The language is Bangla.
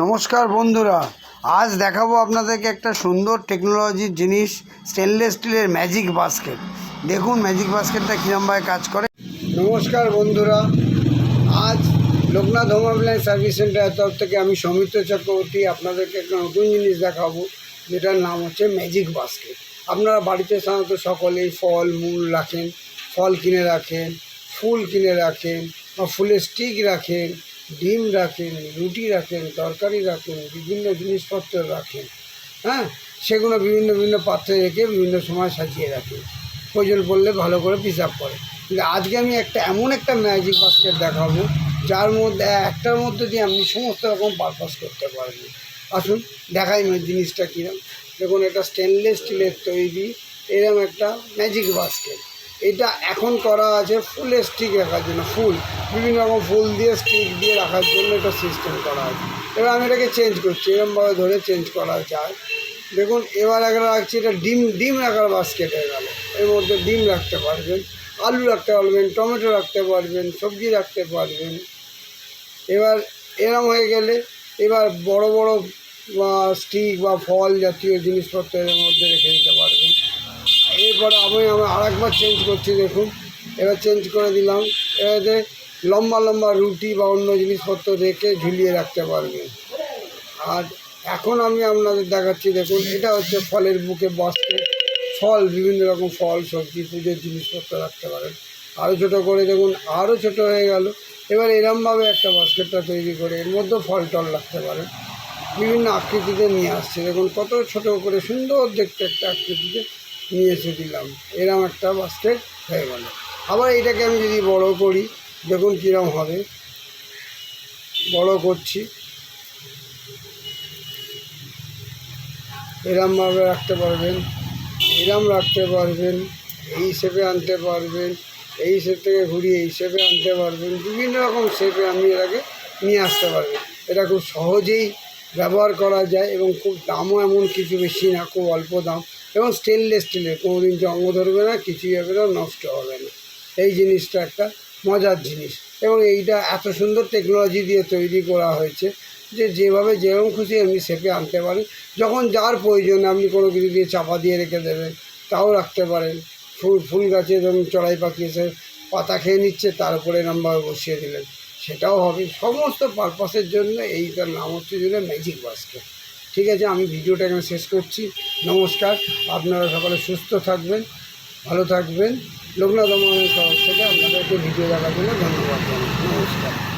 নমস্কার বন্ধুরা, আজ দেখাবো আপনাদেরকে একটা সুন্দর টেকনোলজির জিনিস স্টেনলেস স্টিলের ম্যাজিক বাস্কেট দেখুন ম্যাজিক বাস্কেটটা কীরমভাবে কাজ করে। নমস্কার বন্ধুরা, আজ লোকনাথ হোম অ্যাপ্লায়েন্স সার্ভিস সেন্টারের তরফ থেকে আমি সৌমিত্র চক্রবর্তী আপনাদেরকে একটা নতুন জিনিস দেখাবো, যেটার নাম হচ্ছে ম্যাজিক বাস্কেট আপনারা বাড়িতে সাধারণত সকলেই ফল, মূল রাখেন, ফল কিনে রাখেন, ফুল কিনে রাখেন বা ফুলের স্টিক রাখেন ডিম রাখেন, রুটি রাখেন, তরকারি রাখেন, বিভিন্ন জিনিসপত্র রাখেন হ্যাঁ? সেগুলো বিভিন্ন বিভিন্ন পাত্রে রেখে বিভিন্ন সময় সাজিয়ে রাখেন। প্রয়োজন পড়লে ভালো করে প্রিজার্ভ করে কিন্তু আজকে আমি একটা এমন একটা ম্যাজিক বাস্কেট দেখাবো, যার মধ্যে একটার মধ্যে দিয়ে আপনি সমস্ত রকম পারপাস করতে পারবেন। আসুন, দেখাই জিনিসটা কীরকম দেখুন এটা স্টেনলেস স্টিলের তৈরি এরকম একটা ম্যাজিক বাস্কেট এটা এখন করা আছে ফুলের স্টিক রাখার জন্য, ফুল। বিভিন্ন রকম ফুল দিয়ে স্টিক দিয়ে রাখার জন্য এটা সিস্টেম করা আছে। এবার আমি এটাকে চেঞ্জ করছি এরকমভাবে ধরে চেঞ্জ করা যায়। দেখুন, এবার একটা রাখছি এটা ডিম ডিম রাখার বাস্কেট হয়ে গেল। এর মধ্যে ডিম রাখতে পারবেন, আলু রাখতে পারবেন, টমেটো রাখতে পারবেন, সবজি রাখতে পারবেন। এবার এরম হয়ে গেলে এবার বড় বড় স্টিক বা ফল জাতীয় জিনিসপত্র এর মধ্যে রেখে দিতে পারবেন। এরপরে আমি আমি আরেকবার চেঞ্জ করছি, দেখুন। এবার চেঞ্জ করে দিলাম। এবারে লম্বা লম্বা রুটি বা অন্য জিনিসপত্র রেখে ঝুলিয়ে রাখতে পারবেন আর এখন আমি আপনাদের দেখাচ্ছি, দেখুন, এটা হচ্ছে ফলের বুকে বাস্কেট ফল, বিভিন্ন রকম ফল, সবজি পুজোর জিনিসপত্র রাখতে পারেন। আরও ছোটো করে দেখুন আরও ছোট হয়ে গেল। এবার এরমভাবে একটা বাস্কেটটা তৈরি করে এর মধ্যে ফল টল রাখতে পারেন। বিভিন্ন আকৃতিতে নিয়ে আসছে। দেখুন, কত ছোট করে সুন্দর দেখতে একটা আকৃতিতে নিয়ে এসে দিলাম এরম একটা বাস্কেট হয়ে গেল। আবার এটাকে আমি যদি বড় করি, দেখুন কীরম হবে। বড় করছি। এরমভাবে রাখতে পারবেন। এরম রাখতে পারবেন। এই শেপে আনতে পারবেন। এই শেপ থেকে ঘুরিয়ে এই শেপে আনতে পারবেন। বিভিন্ন রকম শেপে আপনি এটাকে নিয়ে আসতে পারবেন এটা খুব সহজেই ব্যবহার করা যায় এবং খুব দামও এমন কিছু বেশি না, খুব অল্প দাম। এবং স্টেনলেস স্টিলের কোনো দিন জঙ্গ ধরবে না, কিছুই হবে না, নষ্ট হবে না। এই জিনিসটা একটা মজার জিনিস। এবং এইটা এত সুন্দর টেকনোলজি দিয়ে তৈরি করা হয়েছে যে যেভাবে যেরকম খুশি এমনি শেপে আনতে পারেন। যখন যার প্রয়োজন, আপনি কোনো কিছু দিয়ে চাপা দিয়ে রেখে দেবেন, তাও রাখতে পারেন। ফুল ফুল গাছে যেমন চড়াই পাখি এসে পাতা খেয়ে নিচ্ছে, তার উপরে নাম্বার বসিয়ে দিলেন। সেটাও হবে। সমস্ত পারপাসের জন্য এইটার নাম হচ্ছে জন্য ম্যাজিক বাস্কেট ঠিক আছে, আমি ভিডিওটা এখানে শেষ করছি। নমস্কার, আপনারা সকলে সুস্থ থাকবেন, ভালো থাকবেন। লোকনাথ তরফ থেকে আপনাদেরকে ভিডিও দেখার জন্য ধন্যবাদ জানাই নমস্কার।